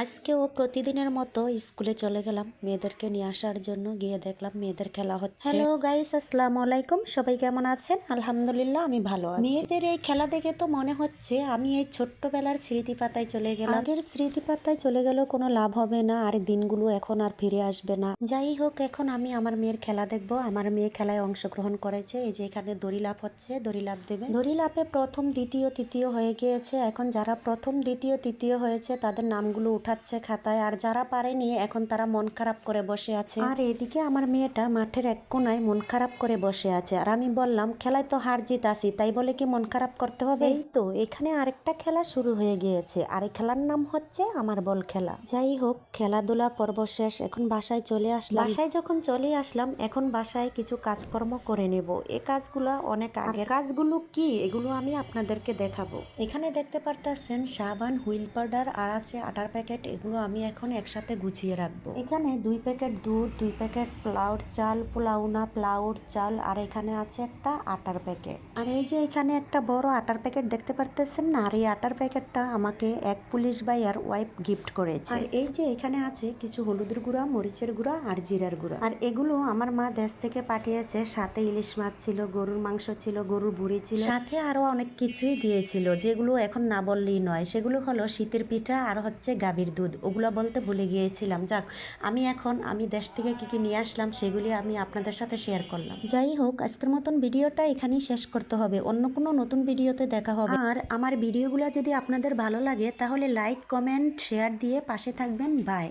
আজকেও প্রতিদিনের মতো স্কুলে চলে গেলাম। মেয়েদেরকে নিয়ে আসার জন্য গিয়ে দেখলাম মেয়েদের খেলা হচ্ছে। হ্যালো গাইস আসসালামু আলাইকুম। সবাই কেমন আছেন? আলহামদুলিল্লাহ আমি ভালো আছি। মেয়েদের এই খেলা দেখে তো মনে হচ্ছে আমি এই ছোট্টবেলার স্মৃতি পাতায় চলে গেলাম। আগের স্মৃতি পাতায় চলে গেলেও কোনো লাভ হবে না আর দিনগুলো এখন আর ফিরে আসবে না। যাই হোক এখন আমি আমার মেয়ের খেলা দেখব। আমার মেয়ে খেলায় অংশগ্রহণ করেছে। এই যে এখানে দড়ি লাভ হচ্ছে দড়ি লাভ দেবে। দড়ি লাভে প্রথম দ্বিতীয় তৃতীয় হয়ে গিয়েছে। এখন যারা প্রথম দ্বিতীয় তৃতীয় হয়েছে তাদের নামগুলো উঠাচ্ছে খাতায় আর যারা পারেনি এখন তারা মন খারাপ করে বসে আছে। আর এদিকে আমার মেয়েটা মাঠের এক কোনায় মন খারাপ করে বসে আছে। আর আমি বললাম খেলায় তো হার জিত আসি তাই বলে কি মন খারাপ করতে হবে? এই তো এখানে আরেকটা খেলা শুরু হয়ে গিয়েছে। আর এই খেলার নাম হচ্ছে আমার বল খেলা। যাই হোক খেলাধুলা পর্ব শেষ এখন বাসায় চলে আসলাম। বাসায় যখন চলে আসলাম এখন বাসায় কিছু কাজকর্ম করে নেব। এ কাজগুলো অনেক আগে কাজগুলো কি? এগুলো আমি আপনাদেরকে দেখাবো। এখানে দেখতে পারতেছেন সাবান হুইল পাউডার আর আছে আটার প্যাকেট এগুলো আমি এখন একসাথে গুছিয়ে রাখব। এখানে দুই প্যাকেট দুধ, দুই প্যাকেট প্লাউর চাল পোলাউনা প্লাউর চাল, আর এখানে আছে একটা আটার প্যাকেট আর এই যে এখানে একটা বড় আটার প্যাকেট দেখতে পারতেছেন না, আর এই আটার প্যাকেটটা আমাকে এক পুলিশ ভাইয়ার ওয়াইফ গিফট করেছে। আর এই যে এখানে আছে কিছু হলুদের গুঁড়া, মরিচের গুঁড়া, আর জিরার গুঁড়া। আর এগুলো আমার মা দেশ থেকে পাঠিয়েছে, সাথে ইলিশ মাছ ছিল, গরুর মাংস ছিল, গরুর বুড়ি ছিল। সাথে আরও অনেক কিছুই দিয়েছিল, যেগুলো এখন না বললেই নয়। সেগুলো হলো শীতের পিঠা, আর হচ্ছে গাভীর দুধ, ওগুলো বলতে ভুলে গিয়েছিলাম। যাক, আমি এখন, আমি দেশ থেকে কি কি নিয়ে আসলাম সেগুলি আমি আপনাদের সাথে শেয়ার করলাম। যাই হোক, আজকের মতন ভিডিওটা এখানেই শেষ করতে হবে। অন্য কোনো নতুন ভিডিওতে দেখা হবে। আর আমার ভিডিওগুলো যদি আপনাদের ভালো লাগে, তাহলে লাইক কমেন্ট শেয়ার দিয়ে পাশে থাকবেন। বাই